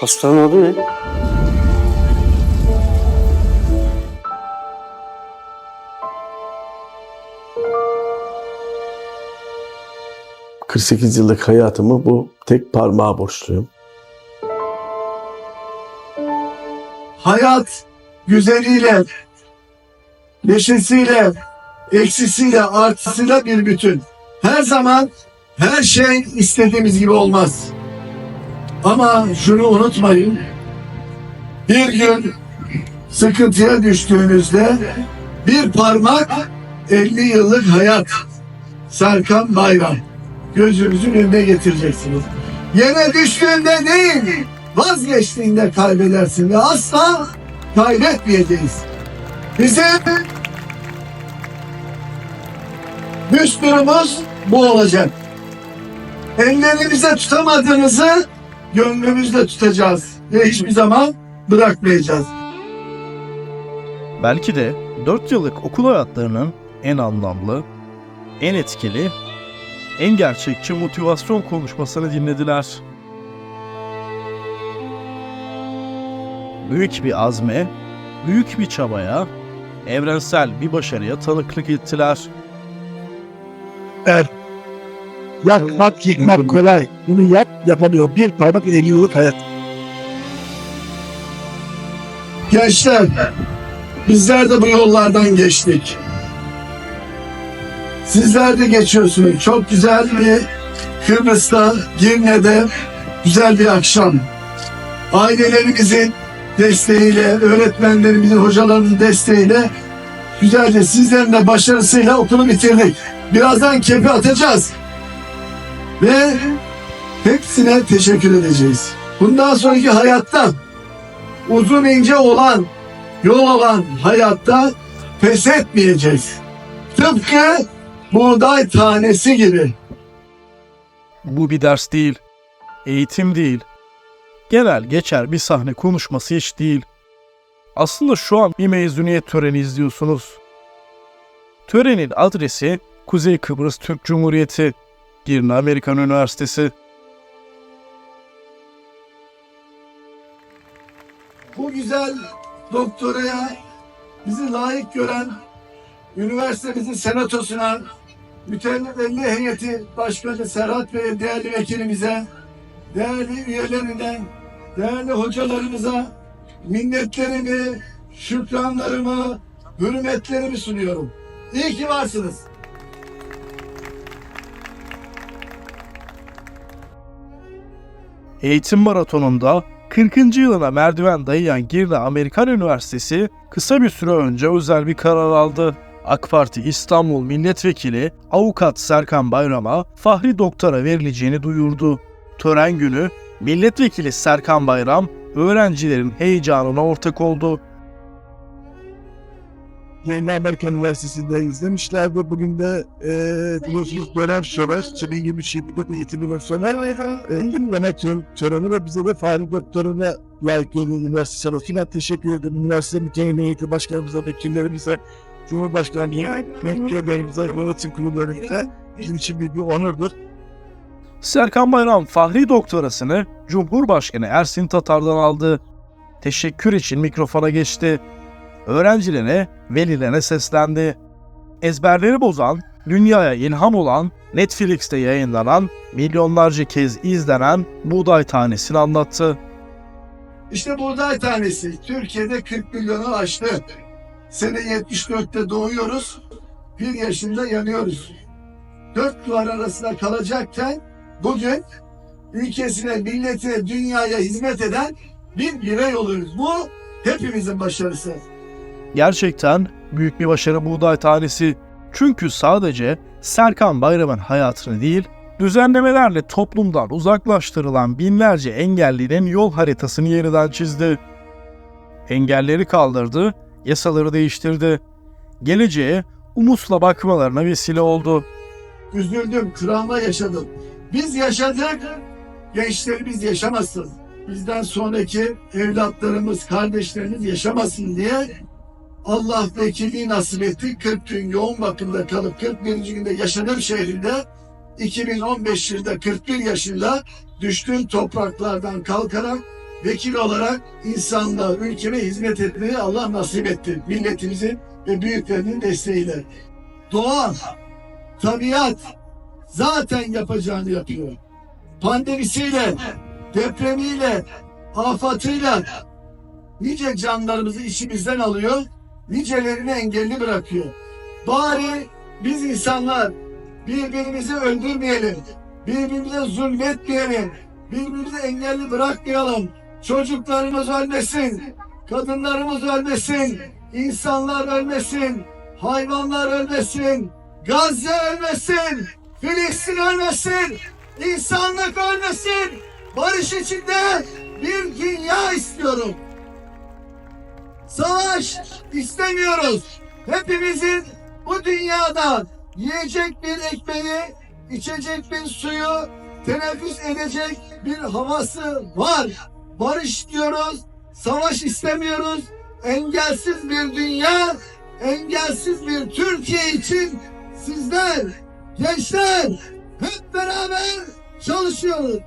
Hastanın adı ne? ...48 yıllık hayatımı bu tek parmağa borçluyum. hayat güzeliyle, neşesiyle, eksisiyle, artısıyla bir bütün. Her zaman her şey istediğimiz gibi olmaz. Ama şunu unutmayın. Bir gün sıkıntıya düştüğünüzde bir parmak 50 yıllık hayat. Serkan Bayram. Gözünüzün önüne getireceksiniz. Yere düştüğünde değil, vazgeçtiğinde kaybedersin ve asla kaybetmeyeceğiz. Bizim düsturumuz bu olacak. Ellerimize tutamadığımızı gönlümüzde tutacağız ve hiçbir zaman bırakmayacağız. Belki de 4 yıllık okul hayatlarının en anlamlı, en etkili, en gerçekçi motivasyon konuşmasını dinlediler. Büyük bir azme, büyük bir çabaya, evrensel bir başarıya tanıklık ettiler. Er. Yakmak, yıkmak kolay. Bunu yap, yapamıyor. Bir parmak 50 yıllık hayat. Gençler, bizler de bu yollardan geçtik. Sizler de geçiyorsunuz. Çok güzel bir Kıbrıs'ta, Girne'de güzel bir akşam. Ailelerimizin desteğiyle, öğretmenlerimizin, hocalarımızın desteğiyle güzelce sizlerin de başarısıyla okulu bitirdik. Birazdan kepi atacağız. Ve hepsine teşekkür edeceğiz. Bundan sonraki hayatta uzun ince olan, yol olan hayatta pes etmeyeceğiz. Tıpkı buğday tanesi gibi. Bu bir ders değil, eğitim değil, genel geçer bir sahne konuşması hiç değil. Aslında şu an bir mezuniyet töreni izliyorsunuz. Törenin adresi Kuzey Kıbrıs Türk Cumhuriyeti, Girne Amerikan Üniversitesi. Bu güzel doktoraya bizi layık gören üniversitemizin senatosuna, mütevelli heyeti başkanı Serhat Bey değerli vekilimize, değerli üyelerine, değerli hocalarımıza minnetlerimi, şükranlarımı, hürmetlerimi sunuyorum. İyi ki varsınız. Eğitim maratonunda 40. yılına merdiven dayayan Girne Amerikan Üniversitesi kısa bir süre önce özel bir karar aldı. AK Parti İstanbul Milletvekili Avukat Serkan Bayram'a Fahri Doktora verileceğini duyurdu. Tören günü Milletvekili Serkan Bayram öğrencilerin heyecanına ortak oldu. Yeni Amerikan Üniversitesi'nde izlemişler ve bugün de e, biliyorsunuz dönem sonra 2023 yıllık eğitim ve sonra eğitim tör, töreni ve bize de Fahri Doktor'una layık gördüğü üniversite sanatına teşekkür ederim. Üniversite mütevelli eğitim başkanımıza, vekillerimize, Cumhurbaşkanı'na, Mehmet Bey'imize, yönetim kurullarımıza bizim için bir, bir onurdur. Serkan Bayram Fahri Doktorasını Cumhurbaşkanı Ersin Tatar'dan aldı. Teşekkür için mikrofona geçti. Öğrencilere, velilerine seslendi. Ezberleri bozan, dünyaya ilham olan, Netflix'te yayınlanan, milyonlarca kez izlenen Buğday Tanesi'ni anlattı. İşte buğday tanesi Türkiye'de 40 milyonu aştı. Sene 74'te doğuyoruz. Bir yaşında yanıyoruz. Dört duvar arasında kalacakken bugün ülkesine, milletine, dünyaya hizmet eden bir birey oluyoruz. Bu hepimizin başarısı. Gerçekten büyük bir başarı Buğday Tanesi. Çünkü sadece Serkan Bayram'ın hayatını değil, düzenlemelerle toplumdan uzaklaştırılan binlerce engellinin yol haritasını yeniden çizdi. Engelleri kaldırdı, yasaları değiştirdi. Geleceğe umutla bakmalarına vesile oldu. Üzüldüm, travma yaşadım. Biz yaşadık, gençlerimiz yaşamasın. Bizden sonraki evlatlarımız, kardeşlerimiz yaşamasın diye Allah vekilliği nasip etti. 40 gün yoğun bakımda kalıp 41. günde yaşadığım şehrinde 2015 yılında 41 yaşında düştüğüm topraklardan kalkarak vekil olarak insanlığa, ülkeme hizmet etmeyi Allah nasip etti. Milletimizin ve büyüklerinin desteğiyle. Doğa, tabiat zaten yapacağını yapıyor. Pandemisiyle, depremiyle, afatıyla nice canlarımızı içimizden alıyor, nicelerini engelli bırakıyor. Bari biz insanlar birbirimizi öldürmeyelim, birbirimize zulmetmeyelim, birbirimizi engelli bırakmayalım. Çocuklarımız ölmesin, kadınlarımız ölmesin, insanlar ölmesin, hayvanlar ölmesin, Gazze ölmesin, Filistin ölmesin, insanlık ölmesin. Barış içinde bir dünya istiyorum. Savaş istemiyoruz. Hepimizin bu dünyada yiyecek bir ekmeği, içecek bir suyu, teneffüs edecek bir havası var. Barış diyoruz, savaş istemiyoruz. Engelsiz bir dünya, engelsiz bir Türkiye için sizler, gençler hep beraber çalışıyoruz.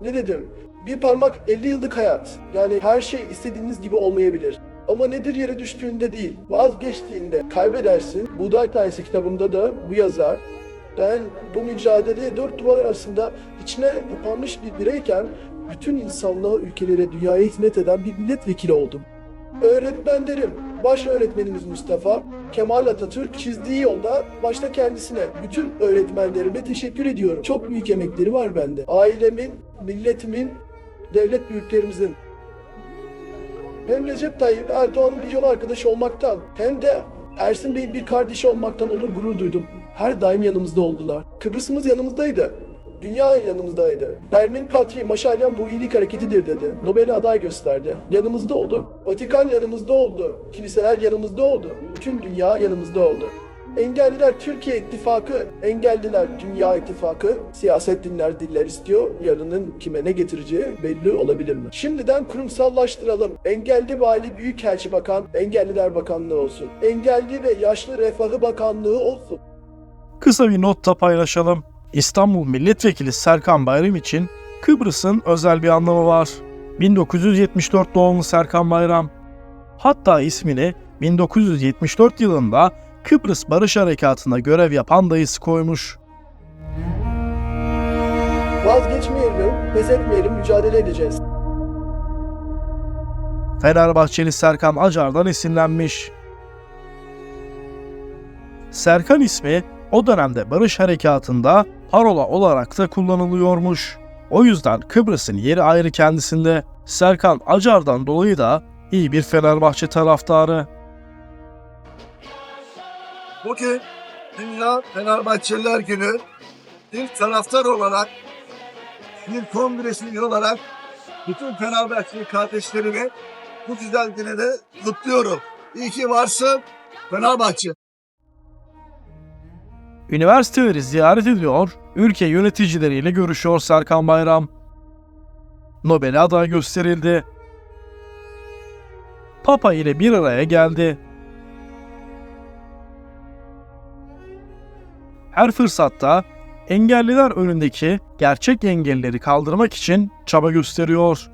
Ne dedim? Bir parmak 50 yıllık hayat. Yani her şey istediğiniz gibi olmayabilir. Ama nedir yere düştüğünde değil, vazgeçtiğinde kaybedersin. Buğday Tanesi kitabında da bu yazar. Ben bu mücadeleye dört duvar arasında içine kapanmış bir bireyken bütün insanlığa, ülkelere, dünyaya hizmet eden bir milletvekili oldum. Öğretmenlerim, baş öğretmenimiz Mustafa, Kemal Atatürk çizdiği yolda başta kendisine, bütün öğretmenlerime teşekkür ediyorum. Çok büyük emekleri var bende. Ailemin, milletimin, devlet büyüklerimizin hem Recep Tayyip Erdoğan'ın bir yol arkadaşı olmaktan hem de Ersin Bey'in bir kardeşi olmaktan onur gurur duydum. Her daim yanımızda oldular. Kıbrıs'ımız yanımızdaydı. Dünya yanımızdaydı. Bermin Katri Maşalyan bu iyilik hareketidir dedi. Nobel'e aday gösterdi. Yanımızda oldu. Vatikan yanımızda oldu. Kiliseler yanımızda oldu. Bütün dünya yanımızda oldu. Engelliler Türkiye İttifakı, engelliler Dünya İttifakı, siyaset dinler diller istiyor, yarının kime ne getireceği belli olabilir mi? Şimdiden kurumsallaştıralım. Engelli Vali Büyükelçi Bakan, Engelliler Bakanlığı olsun. Engelli ve Yaşlı Refahı Bakanlığı olsun. Kısa bir notta paylaşalım. İstanbul Milletvekili Serkan Bayram için Kıbrıs'ın özel bir anlamı var. 1974 doğumlu Serkan Bayram. Hatta ismini 1974 yılında Kıbrıs Barış Harekatı'nda görev yapan dayısı koymuş. Vazgeçmeyelim, pes etmeyelim, mücadele edeceğiz. Fenerbahçeli Serkan Acar'dan esinlenmiş. Serkan ismi o dönemde Barış Harekatı'nda parola olarak da kullanılıyormuş. O yüzden Kıbrıs'ın yeri ayrı kendisinde. Serkan Acar'dan dolayı da iyi bir Fenerbahçe taraftarı. Bugün Dünya Fenerbahçeliler Günü bir taraftar olarak bir kongresini olarak bütün Fenerbahçeli kardeşlerimi bu güzel güne de kutluyorum. İyi ki varsın Fenerbahçe. Üniversiteleri ziyaret ediyor, ülke yöneticileriyle görüşüyor Serkan Bayram. Nobel'e aday gösterildi. Papa ile bir araya geldi. Her fırsatta engelliler önündeki gerçek engelleri kaldırmak için çaba gösteriyor.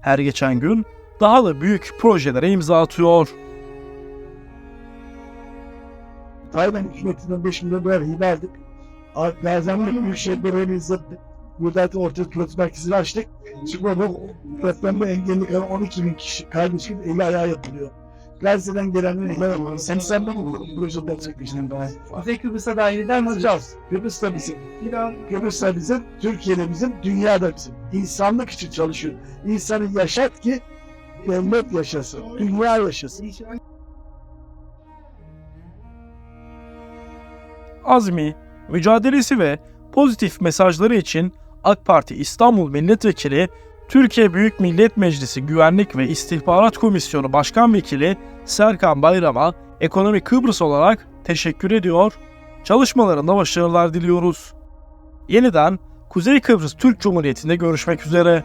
Her geçen gün daha da büyük projelere imza atıyor. Tayvan hükümetinin başında böyle verdik. Gaziantep Büyükşehir Belediye'mizde burada orta tuvalet merkezini açtık. Şimdi bu tuvaletlenme engelli 12 bin kişi kardeşim eli ayağı yapılıyor. Gazze'den gelenler sen sen ben bu projede gerçekleştirin bana. Kuzey Kıbrıs'a dahil eder mi? Alacağız. Kıbrıs da bizim. Kıbrıs da bizim, Türkiye de bizim, dünya da bizim. İnsanlık için çalışıyor. İnsanı yaşat ki devlet yaşasın, dünya yaşasın. azmi, mücadelesi ve pozitif mesajları için AK Parti İstanbul Milletvekili, Türkiye Büyük Millet Meclisi Güvenlik ve İstihbarat Komisyonu Başkan Vekili Serkan Bayram'a Ekonomi Kıbrıs olarak teşekkür ediyor, çalışmalarında başarılar diliyoruz. Yeniden Kuzey Kıbrıs Türk Cumhuriyeti'nde görüşmek üzere.